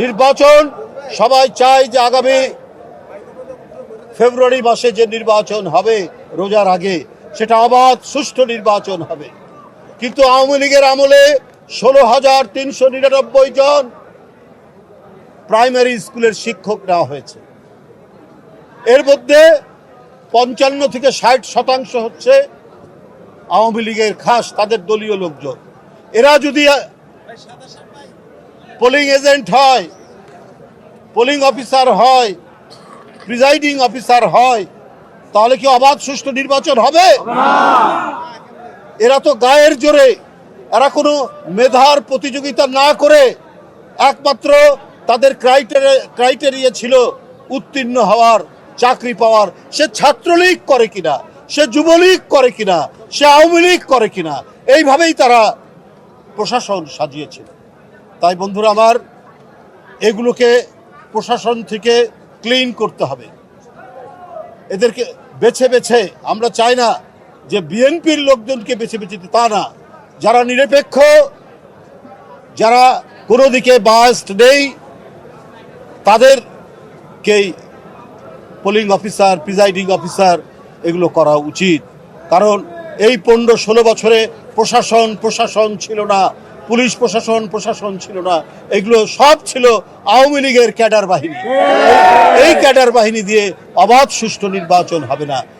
নির্বাচন, সবাই চায় যে আগামী ফেব্রুয়ারি মাসে যে নির্বাচন হবে রোজার আগে, সেটা অবাধ সুষ্ঠু নির্বাচন হবে। কিন্তু আওয়ামী লীগের আমলে ষোলো হাজার তিনশো নিরানব্বই জন প্রাইমারি স্কুলের শিক্ষক নেওয়া হয়েছে। এর মধ্যে পঞ্চান্ন থেকে ষাট শতাংশ হচ্ছে আওয়ামী লীগের খাস, তাদের দলীয় লোকজন। এরা যদি পোলিং এজেন্ট হয় পোলিং অফিসার হয় প্রিজাইডিং অফিসার হয়, তাহলে কি অবাধ সুষ্ঠু নির্বাচন হবে? এরা তো গায়ের জোরে, এরা কোনো মেধার প্রতিযোগিতা না করে একমাত্র তাদের ক্রাইটেরিয়া ক্রাইটেরিয়া ছিল উত্তীর্ণ হওয়ার, চাকরি পাওয়ার। সে ছাত্রলীগ করে কিনা, সে যুবলীগ করে কিনা, সে আওয়ামী লীগ করে কিনা, এইভাবেই তারা প্রশাসন সাজিয়েছিল। তাই বন্ধুরা আমার এগুলোকে প্রশাসন থেকে ক্লিন করতে হবে। এদেরকে বেছে বেছে, আমরা চাই না যে বিএনপির লোকজনকে বেছে বেছে তা না। যারা নিরপেক্ষ, যারা কোনো দিকে বাস্ট নেই তাদেরকেই পোলিং অফিসার প্রিজাইডিং অফিসার এগুলো করা উচিত। কারণ এই পনেরো ষোলো বছরে প্রশাসন প্রশাসন ছিল না। পুলিশ প্রশাসন প্রশাসন ছিল না। এগুলো সব ছিল আওয়ামী লীগের ক্যাডার বাহিনী। এই ক্যাডার বাহিনী দিয়ে অবাধ সুষ্ঠু নির্বাচন হবে না।